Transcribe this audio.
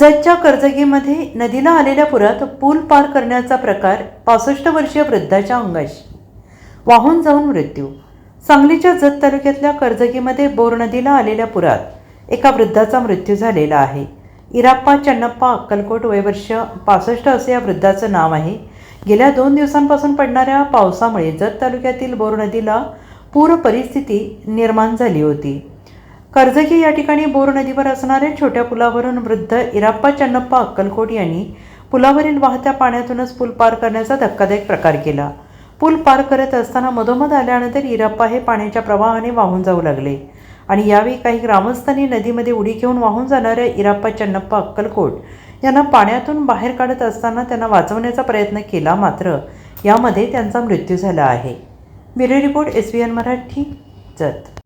जतच्या कर्जगीमध्ये नदीला आलेल्या पुरात पूल पार करण्याचा प्रकार पासष्ट वर्षीय वृद्धाच्या अंगाशी. वाहून जाऊन मृत्यू. सांगलीच्या जत तालुक्यातल्या कर्जगीमध्ये बोर नदीला आलेल्या पुरात एका वृद्धाचा मृत्यू झालेला आहे. इराप्पा चन्नप्पा अक्कलकोट वयवर्ष पासष्ट असे या वृद्धाचं नाव आहे. गेल्या दोन दिवसांपासून पडणाऱ्या पावसामुळे जत तालुक्यातील बोर नदीला पूर परिस्थिती निर्माण झाली होती. कर्जगी या ठिकाणी बोर नदीवर असणाऱ्या छोट्या पुलावरून वृद्ध इराप्पा चन्नप्पा अक्कलकोट यांनी पुलावरील वाहत्या पाण्यातूनच पूल पार करण्याचा धक्कादायक प्रकार केला. पूल पार करत असताना मधोमध आल्यानंतर इराप्पा हे पाण्याच्या प्रवाहाने वाहून जाऊ लागले आणि यावेळी काही ग्रामस्थांनी नदीमध्ये उडी घेऊन वाहून जाणाऱ्या इराप्पा चन्नप्पा अक्कलकोट यांना पाण्यातून बाहेर काढत असताना त्यांना वाचवण्याचा प्रयत्न केला मात्र यामध्ये त्यांचा मृत्यू झाला आहे. Bureau report S B N Marathi Jath.